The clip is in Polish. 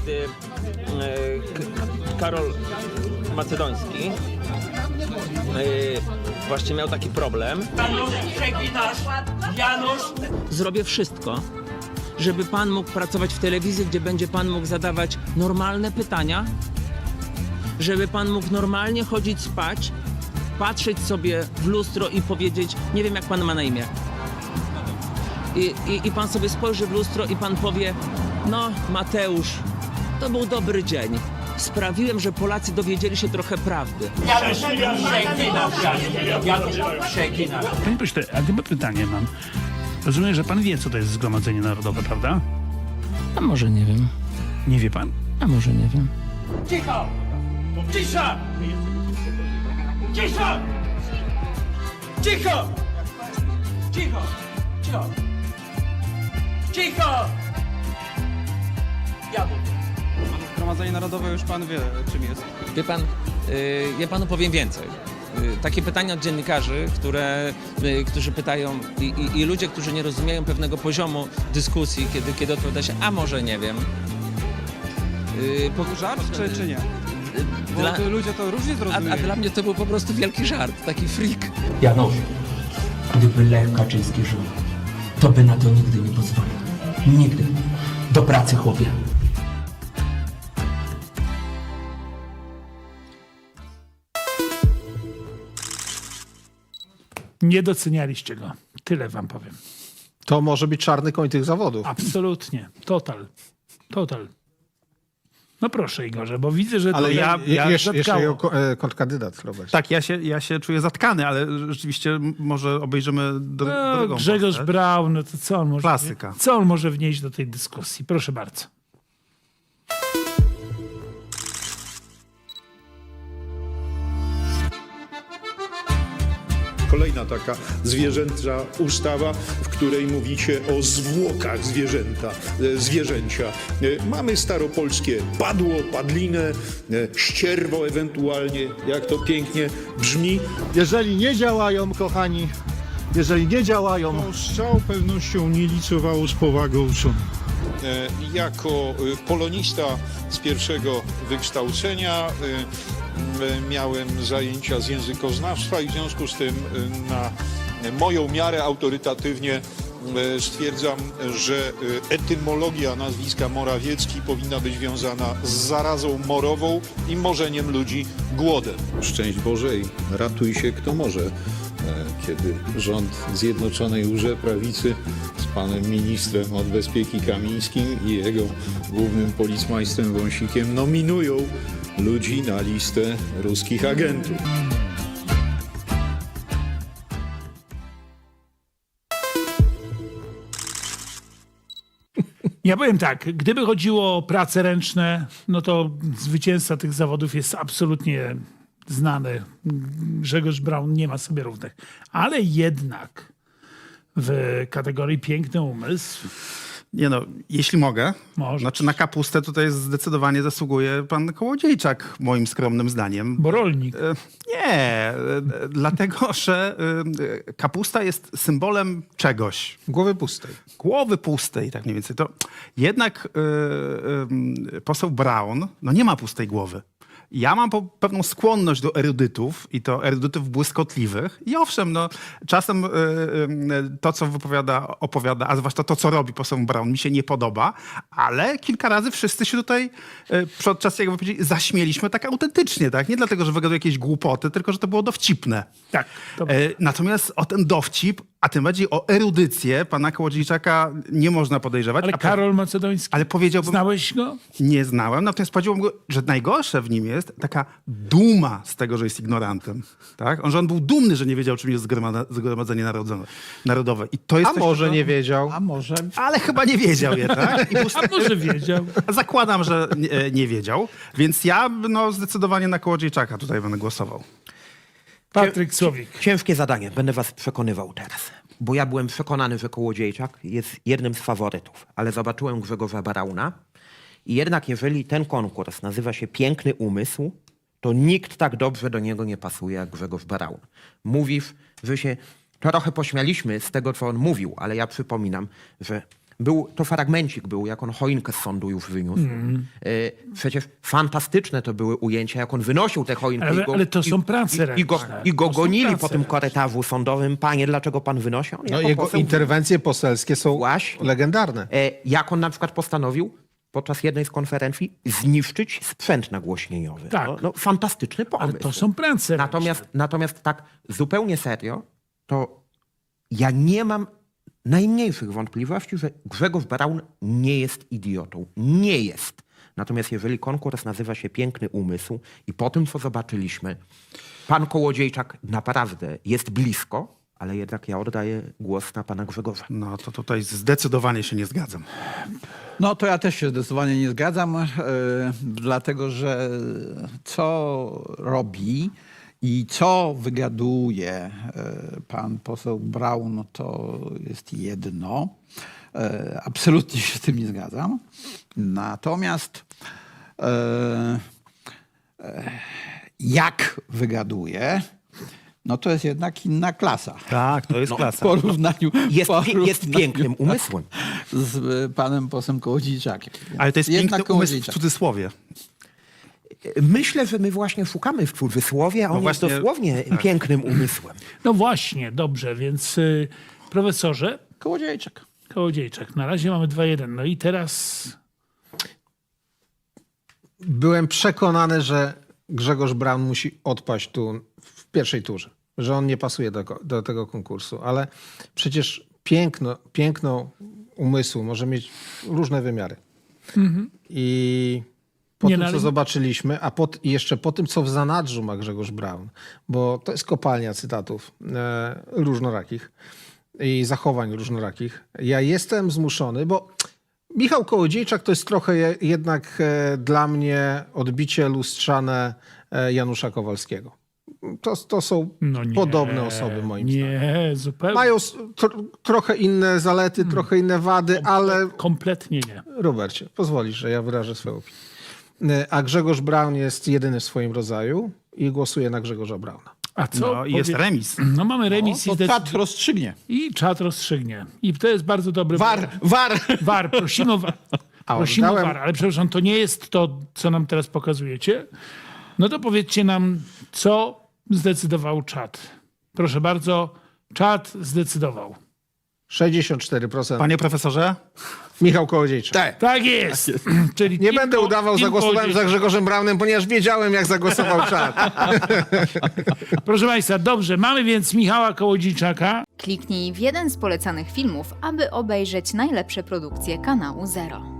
kiedy e, Karol Macedoński e, właśnie miał taki problem. Janusz! Janusz! Zrobię wszystko, żeby pan mógł pracować w telewizji, gdzie będzie pan mógł zadawać normalne pytania, żeby pan mógł normalnie chodzić spać, patrzeć sobie w lustro i powiedzieć, nie wiem jak pan ma na imię. I, i, I pan sobie spojrzy w lustro i pan powie, no Mateusz, to był dobry dzień. Sprawiłem, że Polacy dowiedzieli się trochę prawdy. Panie pośle, a chyba pytanie mam. Rozumiem, że pan wie, co to jest Zgromadzenie Narodowe, prawda? A może nie wiem, Nie wie pan? a może nie wiem. Cicho! Cisza! Cisza! Cicho! Cicho! Cicho! Cicho! Mówię. Zgromadzenie Narodowe już pan wie, czym jest. Wie pan, y, ja panu powiem więcej. Y, Takie pytania od dziennikarzy, które, y, którzy pytają i, i, i ludzie, którzy nie rozumieją pewnego poziomu dyskusji, kiedy, kiedy odpowiada się, a może nie wiem. Po- Żart czy, czy nie? Bo Dla, ludzie to różnie a, zrozumieją. a dla mnie to był po prostu wielki żart, taki freak. Janusz, gdyby Lech Kaczyński żył, to by na to nigdy nie pozwolił. Nigdy. Do pracy, chłopie. Nie docenialiście go. Tyle wam powiem. To może być czarny koń tych zawodów. Absolutnie. Total. Total. No proszę Igorze, bo widzę, że to Ale ja, ja, ja, jeszcze, jeszcze zatkało. jego e, kontrkandydat Robert. Tak, ja się, ja się czuję zatkany, ale rzeczywiście może obejrzymy dro- No, drugą Grzegorz postać. Braun, no to co on może Klasyka. Co on może wnieść do tej dyskusji? Proszę bardzo. Kolejna taka zwierzęca ustawa, w której mówicie o zwłokach zwierzęta, e, zwierzęcia. E, Mamy staropolskie padło, padlinę, e, ścierwo ewentualnie, jak to pięknie brzmi. Jeżeli nie działają, kochani, jeżeli nie działają, To z całą pewnością nie licowało z powagą. E, Jako polonista z pierwszego wykształcenia miałem zajęcia z językoznawstwa i w związku z tym e, na moją miarę autorytatywnie e, stwierdzam, że etymologia nazwiska Morawiecki powinna być wiązana z zarazą morową i morzeniem ludzi głodem. Szczęść Boże i ratuj się kto może e, kiedy rząd Zjednoczonej Łże Prawicy panem ministrem od bezpieki Kamińskim i jego głównym policmajstrem Wąsikiem nominują ludzi na listę ruskich agentów. Ja powiem tak, gdyby chodziło o prace ręczne, no to zwycięzca tych zawodów jest absolutnie znany. Grzegorz Braun nie ma sobie równych. Ale jednak w kategorii piękny umysł Nie no, jeśli mogę. Możesz. Znaczy na kapustę tutaj zdecydowanie zasługuje pan Kołodziejczak, moim skromnym zdaniem. bo rolnik. E, Nie, e, dlatego że e, kapusta jest symbolem czegoś. Głowy pustej. głowy pustej, tak mniej więcej, to jednak poseł Brown no nie ma pustej głowy. Ja mam po, pewną skłonność do erudytów i to erudytów błyskotliwych. I owszem, no, czasem y, y, to, co wypowiada, opowiada, a zwłaszcza to, co robi poseł Brown, mi się nie podoba, ale kilka razy wszyscy się tutaj y, podczas jego wypowiedzi zaśmieliśmy tak autentycznie, tak? Nie dlatego, że wygadał jakieś głupoty, tylko, że to było dowcipne. Tak. E, Natomiast o ten dowcip, a tym bardziej o erudycję pana Kołodziejczaka nie można podejrzewać. ale Karol Macedoński, ale powiedziałbym, znałeś go? nie znałem, natomiast powiedziałbym, go, że najgorsze w nim jest taka duma z tego, że jest ignorantem. Tak? On, że on był dumny, że nie wiedział, czym jest Zgromadzenie Narodowe. Narodowe. I to jest A coś, może czego- nie wiedział. a może Ale chyba nie wiedział jednak. I A może wiedział? Zakładam, że nie, e, nie wiedział. Więc ja no, zdecydowanie na Kołodziejczaka tutaj będę głosował. Patryk Słowik. Ciężkie zadanie, będę was przekonywał teraz. Bo ja byłem przekonany, że Kołodziejczak jest jednym z faworytów, ale zobaczyłem Grzegorza Barauna i jednak jeżeli ten konkurs nazywa się Piękny Umysł, to nikt tak dobrze do niego nie pasuje jak Grzegorz Baraun. Mówisz, że się trochę pośmialiśmy z tego, co on mówił, ale ja przypominam, że Był, to fragmencik był, jak on choinkę z sądu już wyniósł. E, Przecież fantastyczne to były ujęcia, jak on wynosił te choinkę. Ale- i go, ale to są prace i, i go, ręczne. I go To są gonili prace po tym ręczne. korytarzu sądowym. Panie, dlaczego pan wynosi? On No, jako jego poseł- interwencje poselskie są Właśnie. legendarne. E, jak on na przykład postanowił podczas jednej z konferencji zniszczyć sprzęt nagłośnieniowy. Tak. No, no, fantastyczny pomysł. Ale to są prace Natomiast, natomiast tak zupełnie serio, to ja nie mam najmniejszych wątpliwości, że Grzegorz Braun nie jest idiotą. Nie jest. Natomiast jeżeli konkurs nazywa się Piękny Umysł i po tym, co zobaczyliśmy, pan Kołodziejczak naprawdę jest blisko, ale jednak ja oddaję głos na pana Grzegorza. No to tutaj zdecydowanie się nie zgadzam. No to ja też się zdecydowanie nie zgadzam, e, dlatego że co robi i co wygaduje e, pan poseł Braun, to jest jedno. E, absolutnie się z tym nie zgadzam. Natomiast e, jak wygaduje, no to jest jednak inna klasa. Tak, to jest W klasa. porównaniu, Jest, w pie- jest porównaniu pięknym umysłem. z panem posłem Kołodziejczakiem. Ale to jest Jednak piękny umysł w cudzysłowie. Myślę, że my właśnie szukamy w cudzysłowie, a on No jest właśnie- dosłownie pięknym umysłem. No właśnie, dobrze, więc y, profesorze Kołodziejczak. Kołodziejczak, na razie mamy 2-1. No i teraz Byłem przekonany, że Grzegorz Braun musi odpaść tu w pierwszej turze, że on nie pasuje do, do tego konkursu, ale przecież piękno, piękno umysłu może mieć różne wymiary. I po Nie, tym, no co ale- zobaczyliśmy, a pot, i jeszcze po tym, co w zanadrzu ma Grzegorz Braun, bo to jest kopalnia cytatów e, różnorakich i zachowań różnorakich. Ja jestem zmuszony, bo Michał Kołodziejczak to jest trochę je, jednak e, dla mnie odbicie lustrzane e, Janusza Kowalskiego. To, to są no nie, podobne osoby moim nie, zdaniem. Nie, zupełnie. Mają tro, trochę inne zalety, trochę inne wady, ale Kompletnie nie. Robercie, pozwolisz, że ja wyrażę swoją opinię. E, A Grzegorz Braun jest jedyny w swoim rodzaju i głosuje na Grzegorza Brauna. A co? No i jest powie- remis. No mamy remis To i, zdecyd- czat rozstrzygnie. i czat rozstrzygnie. I to jest bardzo dobry... War, war! War, prosimy o war. A Prosimy o oddałem- war, ale przepraszam, to nie jest to, co nam teraz pokazujecie. No to powiedzcie nam, co zdecydował czat. Proszę bardzo, czat zdecydował. 64% Panie profesorze, Michał Kołodziejczak. Tak jest. Czyli Nie będę Ko- udawał, zagłosowałem za. Grzegorzem Braunem, ponieważ wiedziałem, jak zagłosował czat. Proszę Państwa, dobrze, mamy więc Michała Kołodziejczaka. Kliknij w jeden z polecanych filmów, aby obejrzeć najlepsze produkcje kanału Zero.